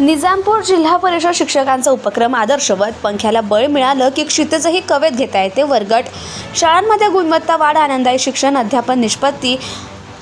निजामपूर जिल्हा परिषद शिक्षकांचा उपक्रम आदर्शवत. पंख्याला बळ मिळालं की क्षितजही कवेत घेता येते वर्गट. शाळांमध्ये गुणवत्ता वाढ आनंदायी शिक्षण अध्यापन निष्पत्ती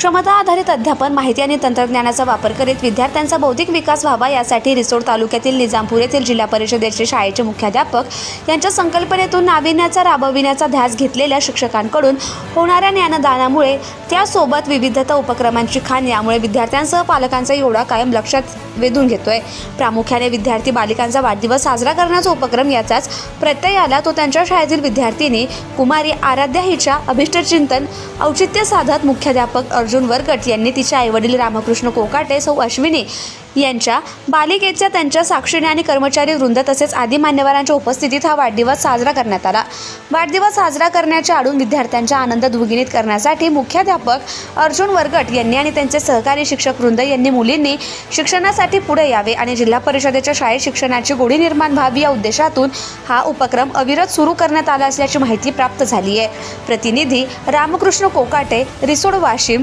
क्षमता आधारित अध्यापन माहिती आणि तंत्रज्ञानाचा वापर करीत विद्यार्थ्यांचा बौद्धिक विकास व्हावा यासाठी रिसोड तालुक्यातील निजामपूर येथील जिल्हा परिषदेचे शाळेचे मुख्याध्यापक यांच्या संकल्पनेतून नाविन्याचा राबविण्याचा ध्यास घेतलेल्या शिक्षकांकडून होणाऱ्या ज्ञानदानामुळे त्यासोबत विविधता उपक्रमांची खाण यामुळे विद्यार्थ्यांसह पालकांचा एवढा कायम लक्षात वेधून घेतोय. प्रामुख्याने विद्यार्थी बालिकांचा वाढदिवस साजरा करण्याचा उपक्रम याचाच प्रत्यय आला तो त्यांच्या शाळेतील विद्यार्थिनी कुमारी आराध्या हिच्या अभिष्टचिंतन औचित्य साधत मुख्याध्यापक अर्जुन वरगट यांनी तिचे आईवडील रामकृष्ण कोकाटे सौ अश्विनी यांच्या बालिकेच्या त्यांच्या साक्षीने आणि कर्मचारी वृंद तसेच आदी मान्यवरांच्या उपस्थितीत हा वाढदिवस साजरा करण्यात आला. वाढदिवस साजरा करण्याच्या आडून विद्यार्थ्यांचा आनंद द्विगुणित करण्यासाठी मुख्याध्यापक अर्जुन वरगट यांनी आणि त्यांचे सहकारी शिक्षक वृंद यांनी मुलींनी शिक्षणासाठी पुढे यावे आणि जिल्हा परिषदेच्या शाळेत शिक्षणाची गोडी निर्माण व्हावी या उद्देशातून हा उपक्रम अविरत सुरू करण्यात आला असल्याची माहिती प्राप्त झाली आहे. प्रतिनिधी रामकृष्ण कोकाटे रिसोड वाशिम